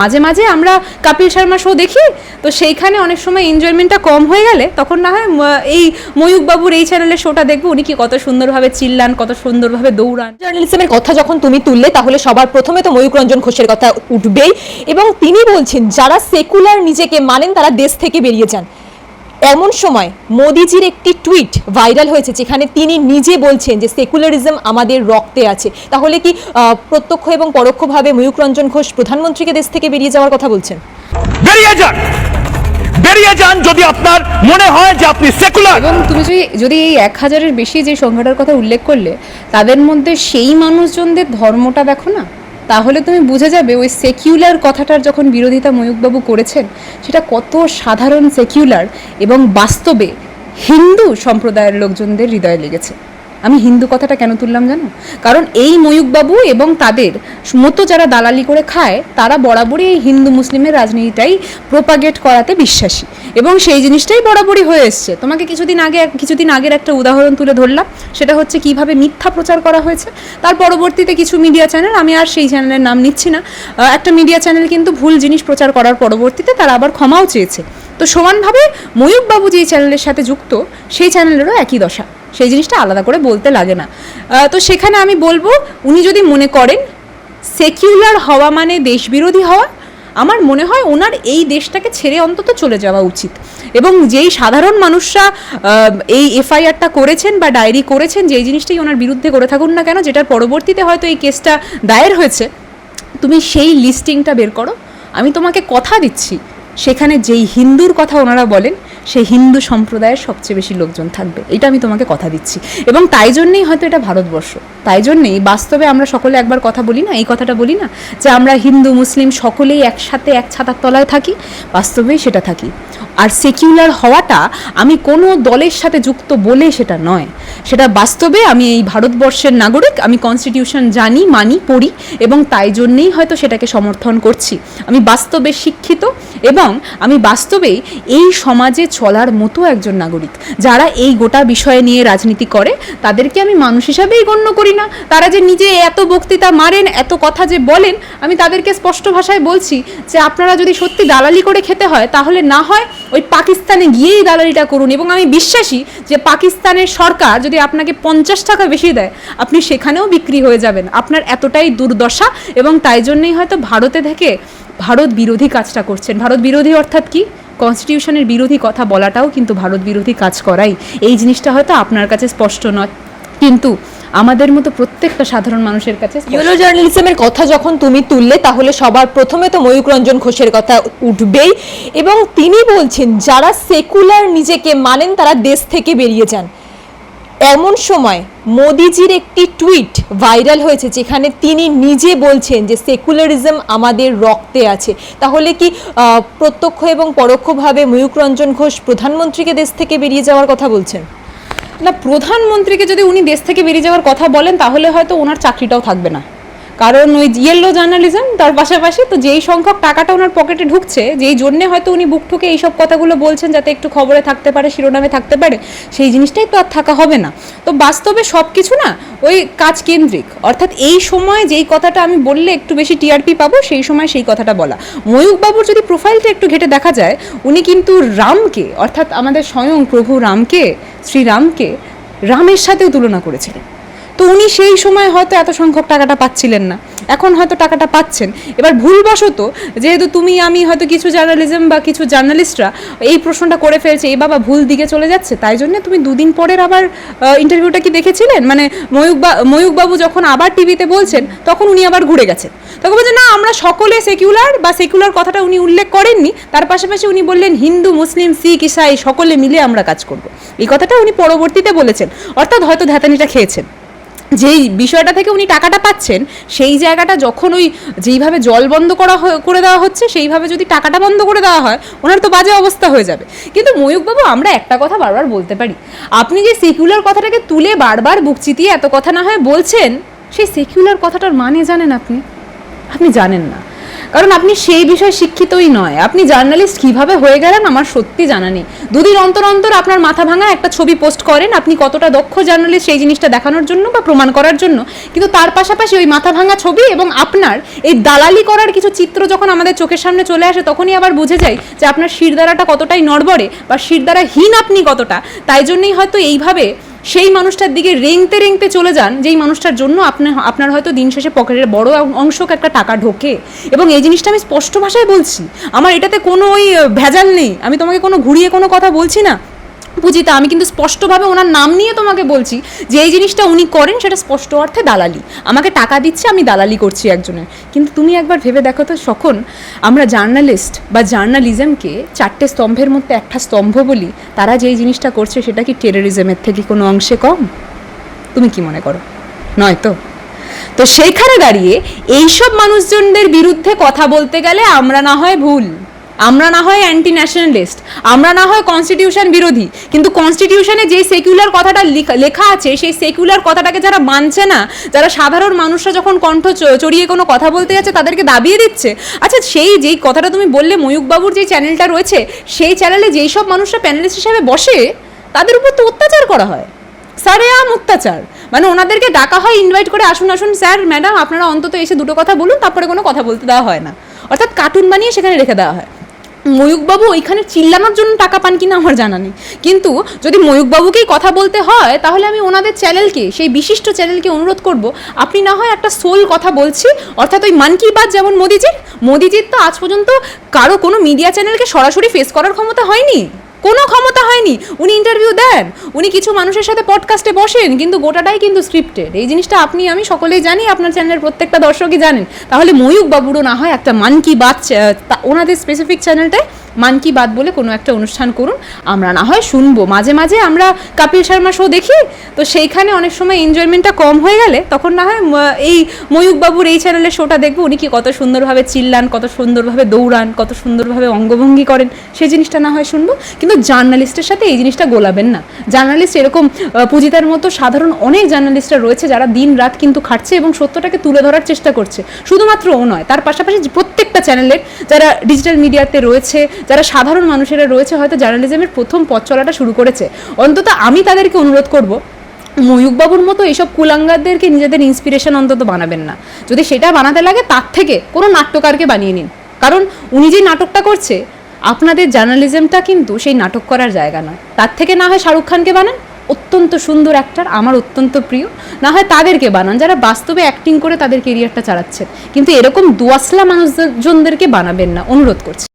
মাঝে মাঝে আমরা কাপিল শর্মা শো দেখি, তো সেইখানে অনেক সময় এনজয়মেন্টটা কম হয়ে গেলে তখন না হয় এই ময়ূক বাবুর এই চ্যানেলের শোটা দেখব, উনি কি কত সুন্দরভাবে চিল্লান, কত সুন্দরভাবে দৌড়ান। জার্নালিজমের কথা যখন তুমি তুললে, তাহলে সবার প্রথমে তো ময়ূক রঞ্জন ঘোষের কথা উঠবেই। এবং তিনি বলছেন, যারা সেকুলার নিজেকে মানেন, তারা দেশ থেকে বেরিয়ে যান। এমন সময় মোদিজির একটি টুইট ভাইরাল হয়েছে যেখানে তিনি নিজে বলছেন যে সেকুলারিজম আমাদের রক্তে আছে। তাহলে কি প্রত্যক্ষ এবং পরোক্ষভাবে ময়ূক রঞ্জন ঘোষ প্রধানমন্ত্রীকে দেশ থেকে বেরিয়ে যাওয়ার কথা বলছেন? বেরিয়ে যান! বেরিয়ে যান যদি আপনার মনে হয় যে আপনি সেকুলার এবং তুমি যদি যদি এই এক হাজারের বেশি যে সংখ্যাটার কথা উল্লেখ করলে তাদের মধ্যে সেই মানুষজনদের ধর্মটা দেখো না? তাহলে তুমি বুঝে যাবে ওই সেকিউলার কথাটার যখন বিরোধিতা ময়ূকবাবু করেছেন, সেটা কত সাধারণ সেকিউলার এবং বাস্তবে হিন্দু সম্প্রদায়ের লোকজনদের হৃদয়ে লেগেছে। আমি হিন্দু কথাটা কেন তুললাম জানো? কারণ এই ময়ূকবাবু এবং তাদের মতো যারা দালালি করে খায়, তারা বরাবরই এই হিন্দু মুসলিমের রাজনীতিটাই প্রোপাগেট করাতে বিশ্বাসী। এবং সেই জিনিসটাই বরাবরই হয়ে এসছে। তোমাকে কিছুদিন আগে কিছুদিন আগের একটা উদাহরণ তুলে ধরলাম। সেটা হচ্ছে কীভাবে মিথ্যা প্রচার করা হয়েছে। তার পরবর্তীতে কিছু মিডিয়া চ্যানেল আমি আর সেই চ্যানেলের নাম নিচ্ছি না। একটা মিডিয়া চ্যানেল কিন্তু ভুল জিনিস প্রচার করার পরবর্তীতে তারা আবার ক্ষমাও চেয়েছে। তো সমানভাবে ময়ূকবাবু যে চ্যানেলের সাথে যুক্ত, সেই চ্যানেলেরও একই দশা। সেই জিনিসটা আলাদা করে বলতে লাগে না। তো সেখানে আমি বলব, উনি যদি মনে করেন সেকিউলার হওয়া মানে দেশবিরোধী হওয়া আমার মনে হয় ওনার এই দেশটাকে ছেড়ে অন্তত চলে যাওয়া উচিত। এবং যেই সাধারণ মানুষরা এই এফআইআরটা করেছেন বা ডায়েরি করেছেন, যেই জিনিসটাই ওনার বিরুদ্ধে করে থাকুন না কেন, যেটার পরবর্তীতে হয়তো এই কেসটা দায়ের হয়েছে, তুমি সেই লিস্টিংটা বের করো। আমি তোমাকে কথা দিচ্ছি। সেখানে যেই হিন্দুর কথা ওনারা বলেন সেই হিন্দু সম্প্রদায়ের সবচেয়ে বেশি লোকজন থাকবে। এটা আমি তোমাকে কথা দিচ্ছি। এবং তাই জন্যেই হয়তো এটা ভারতবর্ষ। তাই জন্যেই বাস্তবে আমরা সকলে একবার কথা বলি না, এই কথাটা বলি না, যে আমরা হিন্দু, মুসলিম সকলেই একসাথে এক ছাতার তলায় থাকি, বাস্তবেই সেটা থাকি। আর সেকিউলার হওয়াটা আমি কোনো দলের সাথে যুক্ত বলে সেটা নয়। সেটা বাস্তবে আমি এই ভারতবর্ষের নাগরিক, আমি কনস্টিটিউশন জানি, মানি, পড়ি, এবং তাই জন্যেই হয়তো সেটাকে সমর্থন করছি। আমি বাস্তবে শিক্ষিত এবং আমি বাস্তবেই এই সমাজে চলার মতো একজন নাগরিক। যারা এই গোটা বিষয় নিয়ে রাজনীতি করে, তাদেরকে আমি মানুষ হিসাবেই গণ্য করি না। তারা যে নিজে এত বক্তৃতা মারেন, এত কথা যে বলেন, আমি তাদেরকে স্পষ্ট ভাষায় বলছি যে আপনারা যদি সত্যি দালালি করে খেতে হয়, তাহলে না হয় ওই পাকিস্তানে গিয়েই দালালিটা করুন। এবং আমি বিশ্বাসী যে পাকিস্তানের সরকার যদি আপনাকে পঞ্চাশ টাকা বেশি দেয়, আপনি সেখানেও বিক্রি হয়ে যাবেন। আপনার এতটাই দুর্দশা এবং তাই জন্যই হয়তো ভারতে থেকে ভারত বিরোধী কাজটা করছেন। ভারত বিরোধী অর্থাৎ কি? কনস্টিটিউশনের বিরোধী কথা বলাটাও কিন্তু ভারত বিরোধী কাজ করাই। এই জিনিসটা হয়তো আপনার কাছে স্পষ্ট নয়। কিন্তু আমাদের মতো প্রত্যেকটা সাধারণ মানুষের কাছে ইউরো জার্নালিজমের কথা যখন তুমি তুললে, তাহলে সবার প্রথমে তো ময়ূক রঞ্জন ঘোষের কথা উঠবেই। এবং তিনি বলছেন, যারা সেকুলার নিজেকে মানেন, তারা দেশ থেকে বেরিয়ে যান। এমন সময় মোদিজির একটি টুইট ভাইরাল হয়েছে যেখানে তিনি নিজে বলছেন যে সেকুলারিজম আমাদের রক্তে আছে। তাহলে কি প্রত্যক্ষ এবং পরোক্ষভাবে ময়ূক রঞ্জন ঘোষ প্রধানমন্ত্রীকে দেশ থেকে বেরিয়ে যাওয়ার কথা বলছেন? না, প্রধানমন্ত্রীকে যদি উনি দেশ থেকে বেরিয়ে যাওয়ার কথা বলেন, তাহলে হয়তো ওনার চাকরিটাও থাকবে না। কারণ ওই ইয়েলো জার্নালিজম তার পাশাপাশি তো যেই সংখ্যক টাকাটা ওনার পকেটে ঢুকছে, যেই জন্যে হয়তো উনি বুক ঠুকে এইসব কথাগুলো বলছেন যাতে একটু খবরে থাকতে পারে, শিরোনামে থাকতে পারে, সেই জিনিসটাই তো আর থাকা হবে না। তো বাস্তবে সব কিছু না ওই কাজ কেন্দ্রিক। অর্থাৎ এই সময় যেই কথাটা আমি বললে একটু বেশি টিআরপি পাবো, সেই সময় সেই কথাটা বলা। ময়ূকবাবুর যদি প্রোফাইলটা একটু ঘেটে দেখা যায়, উনি কিন্তু রামকে, অর্থাৎ আমাদের স্বয়ং প্রভু রামকে শ্রীরামকে রামের সাথেও তুলনা করেছিলেন। তো উনি সেই সময় হয়তো এত সংখ্যক টাকাটা পাচ্ছিলেন না। এখন হয়তো টাকাটা পাচ্ছেন। এবার ভুলবশত যেহেতু তুমি, আমি হয়তো কিছু জার্নালিজম বা কিছু জার্নালিস্টরা এই প্রশ্নটা করে ফেলছে এই বাবা ভুল দিকে চলে যাচ্ছে, তাই জন্য তুমি দুদিন পরের আবার ইন্টারভিউটা কি দেখেছিলেন? মানে ময়ূক বা, ময়ূকবাবু যখন আবার টিভিতে বলছেন, তখন উনি আবার ঘুরে গেছেন তখন বলছে, না, আমরা সকলে সেকুলার বা সেকুলার কথাটা উনি উল্লেখ করেননি। তার পাশাপাশি উনি বললেন, হিন্দু, মুসলিম, শিখ, ইসাই, সকলে মিলে আমরা কাজ করব। এই কথাটা উনি পরবর্তীতে বলেছেন। অর্থাৎ হয়তো ধ্যাতানিটা খেয়েছেন। যেই বিষয়টা থেকে উনি টাকাটা পাচ্ছেন, সেই জায়গাটা যখন ওই যেইভাবে জল বন্ধ করা করে দেওয়া হচ্ছে, সেইভাবে যদি টাকাটা বন্ধ করে দেওয়া হয়, ওনার তো বাজে অবস্থা হয়ে যাবে। কিন্তু ময়ূকবাবু, আমরা একটা কথা বারবার বলতে পারি। আপনি যে সেকুলার কথাটাকে তুলে বারবার বুক চিতিয়ে এত কথা না হয় বলছেন, সেই সেকুলার কথাটার মানে জানেন আপনি? আপনি জানেন না। কারণ আপনি সেই বিষয়ে শিক্ষিতই নয়। আপনি জার্নালিস্ট কীভাবে হয়ে গেলেন আমার সত্যি জানা নেই। দুদিন অন্তর অন্তর আপনার মাথা ভাঙা একটা ছবি পোস্ট করেন আপনি কতটা দক্ষ জার্নালিস্ট সেই জিনিসটা দেখানোর জন্য বা প্রমাণ করার জন্য। কিন্তু তার পাশাপাশি ওই মাথা ভাঙা ছবি এবং আপনার এই দালালি করার কিছু চিত্র যখন আমাদের চোখের সামনে চলে আসে, তখনই আবার বুঝে যাই যে আপনার শিরদারাটা কতটাই নড়বড়ে বা শিরদারাহীন আপনি কতটা। তাই জন্যই হয়তো এইভাবে সেই মানুষটার দিকে রেংতে রেংতে চলে যান, যেই মানুষটার জন্য আপনার আপনার হয়তো দিন শেষে পকেটের বড় অংশ একটা টাকা ঢোকে। এবং এই জিনিসটা আমি স্পষ্ট ভাষায় বলছি। আমার এটাতে কোনো ওই ভেজাল নেই। আমি তোমাকে কোনো ঘুরিয়ে কোনো কথা বলছি না। পুজিতা, আমি কিন্তু স্পষ্টভাবে ওনার নাম নিয়ে তোমাকে বলছি যে এই জিনিসটা উনি করেন সেটা স্পষ্ট অর্থে দালালি। আমাকে টাকা দিচ্ছে, আমি দালালি করছি একজনের। কিন্তু তুমি একবার ভেবে দেখো তো সখন আমরা জার্নালিস্ট বা জার্নালিজমকে চারটে স্তম্ভের মধ্যে একটা স্তম্ভ বলি, তারা যেই জিনিসটা করছে সেটা কি টেরোরিজমের থেকে কোনো অংশে কম? তুমি কি মনে করো? নয় তো? তো সেইখানে দাঁড়িয়ে এইসব মানুষজনদের বিরুদ্ধে কথা বলতে গেলে আমরা না হয় ভুল। আমরা না হয় অ্যান্টি ন্যাশনালিস্ট আমরা না হয় কনস্টিটিউশন বিরোধী, কিন্তু কনস্টিটিউশনে যে সেকুলার কথাটা লিখা- আছে, সেই সেকুলার কথাটাকে যারা মানছে না, যারা সাধারণ মানুষরা যখন কণ্ঠ চড়িয়ে কোনো কথা বলতে যাচ্ছে, তাদেরকে দাবিয়ে দিচ্ছে। আচ্ছা সেই যেই কথাটা তুমি বললে ময়ূকবাবুর যে চ্যানেলটা রয়েছে, সেই চ্যানেলে যেই সব মানুষরা প্যানেলিস্ট হিসেবে বসে, তাদের উপর তো অত্যাচার করা হয়। স্যারে আম অত্যাচার। মানে ওনাদেরকে ডাকা হয় ইনভাইট করে, আসুন আসুন, স্যার ম্যাডাম আপনারা অন্তত এসে দুটো কথা বলুন, তারপরে কোনো কথা বলতে দেওয়া হয় না। অর্থাৎ কার্টুন বানিয়ে সেখানে রেখে দেওয়া হয়। ময়ূকবাবু ওইখানে চিল্লানোর জন্য টাকা পান কিনা আমার জানা নেই। কিন্তু যদি ময়ূকবাবুকেই কথা বলতে হয়, তাহলে আমি ওনাদের চ্যানেলকে, সেই বিশিষ্ট চ্যানেলকে অনুরোধ করব, আপনি না হয় একটা সোল কথা বলছি, অর্থাৎ ওই মান কি বাদ যেমন মোদিজির মোদিজির তো আজ পর্যন্ত কারও কোনো মিডিয়া চ্যানেলকে সরাসরি ফেস করার ক্ষমতা হয়নি। কোনো ক্ষমতা হয়নি। উনি ইন্টারভিউ দেন, উনি কিছু মানুষের সাথে পডকাস্টে বসেন, কিন্তু গোটাটাই কিন্তু স্ক্রিপ্টেড এই জিনিসটা আপনি, আমি সকলেই জানি, আপনার চ্যানেলের প্রত্যেকটা দর্শকই জানেন। তাহলে ময়ূক বাবুরও না হয় একটা মান কি বাত ওনাদের স্পেসিফিক চ্যানেলটায় মান কি বাত বলে কোনো একটা অনুষ্ঠান করুন। আমরা না হয় শুনব। মাঝে মাঝে আমরা কপিল শর্মা শো দেখি, তো সেইখানে অনেক সময় এনজয়মেন্টটা কম হয়ে গেলে তখন না হয় এই ময়ূক বাবুর এই চ্যানেলের শোটা দেখব। উনি কি কত সুন্দরভাবে চিল্লান, কত সুন্দরভাবে দৌড়ান, কত সুন্দরভাবে অঙ্গভঙ্গি করেন সেই জিনিসটা না হয় শুনব। কিন্তু জার্নালিস্টের সাথে এই জিনিসটা গোলাবেন না। জার্নালিস্ট এরকম পূজিতার মতো সাধারণ অনেক জার্নালিস্টরা রয়েছে যারা দিন রাত কিন্তু খাটছে এবং সত্যটাকে তুলে ধরার চেষ্টা করছে। শুধুমাত্র ও নয়, তার পাশাপাশি প্রত্যেকটা চ্যানেলের যারা ডিজিটাল মিডিয়াতে রয়েছে যারা সাধারণ মানুষেরা রয়েছে হয়তো জার্নালিজমের প্রথম পথ চলাটা শুরু করেছে। অন্তত আমি তাদেরকে অনুরোধ করব, ময়ূকবাবুর মতো এইসব কুলাঙ্গারদেরকে নিজেদের ইন্সপিরেশন অন্তত বানাবেন না। যদি সেটা বানাতে লাগে, তার থেকে কোনো নাট্যকারকে বানিয়ে নিন। কারণ উনি যে নাটকটা করছে, আপনাদের জার্নালিজমটা কিন্তু সেই নাটক করার জায়গা নয়। তার থেকে না হয় শাহরুখ খানকে বানান, অত্যন্ত সুন্দর অ্যাক্টার আমার অত্যন্ত প্রিয়। না হয় তাদেরকে বানান, যারা বাস্তবে অ্যাক্টিং করে তাদের কেরিয়ারটা চালাচ্ছেন। কিন্তু এরকম দুয়াসলা মানুষজনদেরকে বানাবেন না, অনুরোধ করছি।